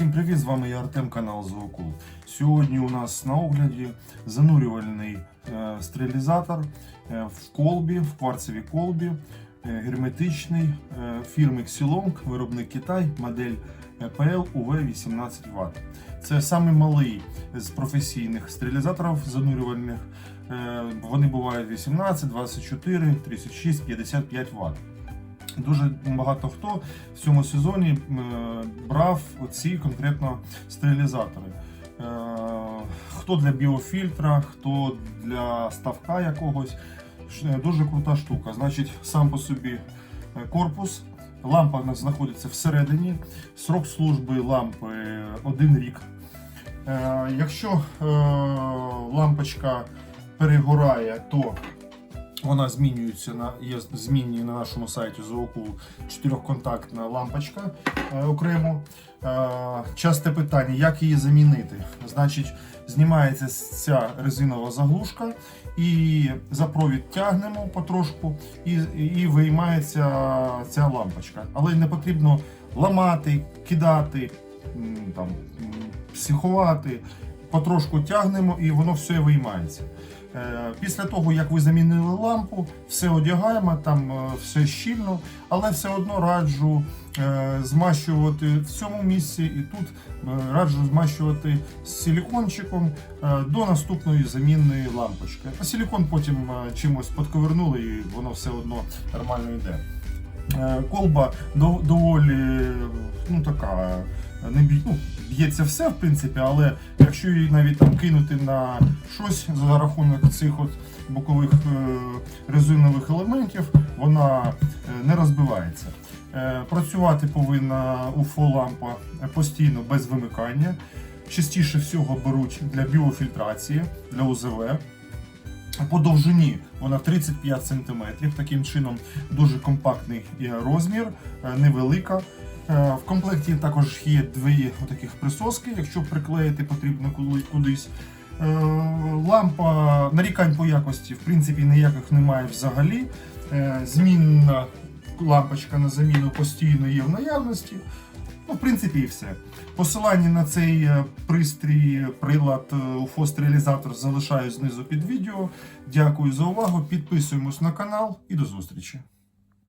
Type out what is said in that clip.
Всім привіт! З вами я Артем, канал Зоокул. Сьогодні у нас на огляді занурювальний е, стерилізатор е, в колбі, в кварцевій колбі, е, герметичний фірми Xilong, виробник Китай, модель PL UV 18 Вт. Це самий малий з професійних стерилізаторів занурювальних. Вони бувають 18, 24, 36, 55 Вт. Дуже багато хто в цьому сезоні е, брав оці конкретно стерилізатори. Е, Хто для біофільтра, хто для ставка якогось. Дуже крута штука. Значить, сам по собі е, корпус. Лампа в нас знаходиться всередині. Срок служби лампи один рік. Е, Якщо е, лампочка перегорає, то вона змінюється на є змінні на нашому сайті Зоокул чотирьохконтактна лампочка е, окремо. Е, часте питання, як її замінити? Значить, знімається ця резинова заглушка, і за провід тягнемо потрошку, і, і виймається ця лампочка. Але не потрібно ламати, кидати, там, психувати. Потрошку тягнемо і воно все виймається. Е, Після того, як ви замінили лампу, все одягаємо, там е, все щільно, але все одно раджу е, змащувати в цьому місці і тут раджу змащувати з силікончиком до наступної замінної лампочки. А силікон потім чимось подковернули і воно все одно нормально йде. Колба доволі ну, така, не бій, ну, б'ється все, в принципі, але якщо її навіть там кинути на щось за рахунок цих от бокових е, резинових елементів, вона е, не розбивається. Е, Працювати повинна UFO-лампа постійно без вимикання. Частіше всього беруть для біофільтрації, для УЗВ. По довжині вона 35 см. Таким чином дуже компактний розмір, невелика. Е, В комплекті також є дві таких присоски, якщо приклеїти потрібно кудись. Е, Лампа нарікань по якості в принципі ніяких немає взагалі. Е, Змінна лампочка на заміну постійно є в наявності. Ну, в принципі, і все. Посилання на цей пристрій, прилад UFO стерилізатор залишаю знизу під відео. Дякую за увагу. Підписуємось на канал і до зустрічі.